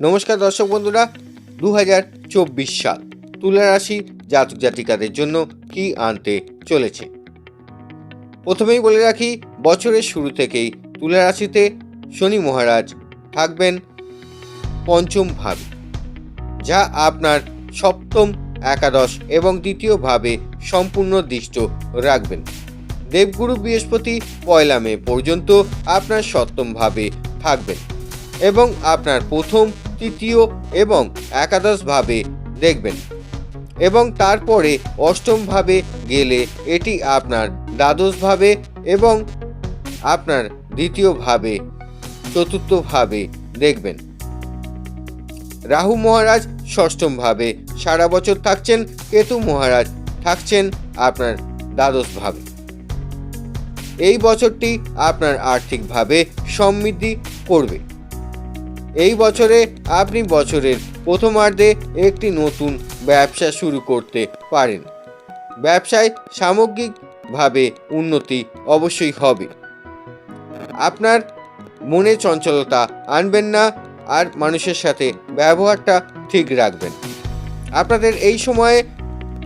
নমস্কার দর্শক বন্ধুরা দু সাল তুলা রাশি জাতক জাতিকাদের জন্য কি আনতে চলেছে? প্রথমেই বলে রাখি, বছরের শুরু থেকেই তুলা রাশিতে শনি মহারাজ থাকবেন পঞ্চম ভাবে, যা আপনার সপ্তম, একাদশ এবং দ্বিতীয় ভাবে সম্পূর্ণ দৃষ্ট রাখবেন। দেবগুরু বৃহস্পতি পয়লা মে পর্যন্ত আপনার সপ্তম ভাবে থাকবেন এবং আপনার প্রথম তৃতীয় এবং একাদশ ভাবে দেখবেন। এবং তারপরে অষ্টম ভাবে গেলে এটি আপনার দ্বাদশ ভাবে এবং আপনার দ্বিতীয় ভাবে চতুর্থ ভাবে দেখবেন। রাহু মহারাজ ষষ্ঠম ভাবে সারা বছর থাকছেন, কেতু মহারাজ থাকছেন আপনার দ্বাদশ ভাবে এই বছরটি আপনার আর্থিকভাবে সমৃদ্ধি করবে। এই বছরে আপনি বছরের প্রথমার্ধে একটি নতুন ব্যবসা শুরু করতে পারেন। ব্যবসায় সামগ্রিকভাবে উন্নতি অবশ্যই হবে। আপনার মনে চঞ্চলতা আনবেন না আর মানুষের সাথে ব্যবহারটা ঠিক রাখবেন। আপনাদের এই সময়ে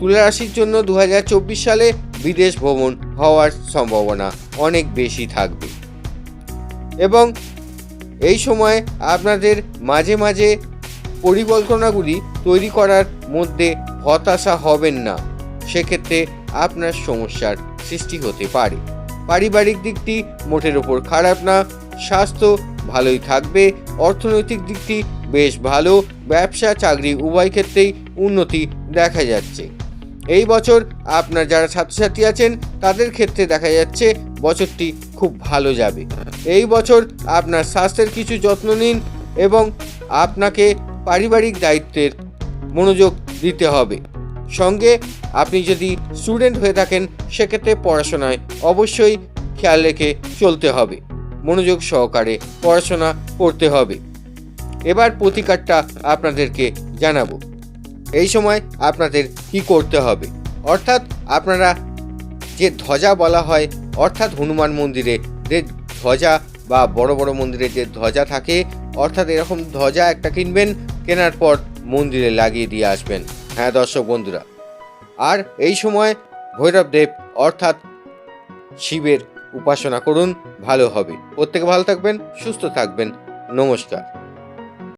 তুলা রাশির জন্য দু হাজার চব্বিশ সালে বিদেশ ভ্রমণ হওয়ার সম্ভাবনা অনেক বেশি থাকবে। এবং এই সময় আপনাদের মাঝে মাঝে পরিকল্পনাগুলি তৈরি করার মধ্যে হতাশা হবেন না। সেক্ষেত্রে আপনার সমস্যার সৃষ্টি হতে পারে। পারিবারিক দিকটি মোটের ওপর খারাপ না, স্বাস্থ্য ভালোই থাকবে, অর্থনৈতিক দিকটি বেশ ভালো ব্যবসা চাকরি উভয় ক্ষেত্রেই উন্নতি দেখা যাচ্ছে। এই বছর আপনার যারা ছাত্রছাত্রী আছেন, তাদের ক্ষেত্রে দেখা যাচ্ছে বছরটি খুব ভালো যাবে। এই বছর আপনার স্বাস্থ্যের কিছু যত্ন নিন এবং আপনাকে পারিবারিক দায়িত্বের মনোযোগ দিতে হবে। সঙ্গে আপনি যদি স্টুডেন্ট হয়ে থাকেন, সেক্ষেত্রে পড়াশোনায় অবশ্যই খেয়াল রেখে চলতে হবে। মনোযোগ সহকারে পড়াশোনা করতে হবে। এবার প্রতিকারটা আপনাদেরকে জানাব। এই সময় আপনাদের কি করতে হবে? অর্থাৎ আপনারা যে ধ্বজা বলা হয়, অর্থাৎ হনুমান মন্দিরে যে ধ্বজা বা বড় বড় মন্দিরে যে ধ্বজা থাকে, অর্থাৎ এরকম ধ্বজা একটা কিনবেন, কেনার পর মন্দিরে লাগিয়ে দিয়ে আসবেন। হ্যাঁ দর্শক বন্ধুরা, আর এই সময় ভৈরবদেব অর্থাৎ শিবের উপাসনা করুন, ভালো হবে। প্রত্যেকে ভালো থাকবেন, সুস্থ থাকবেন। নমস্কার।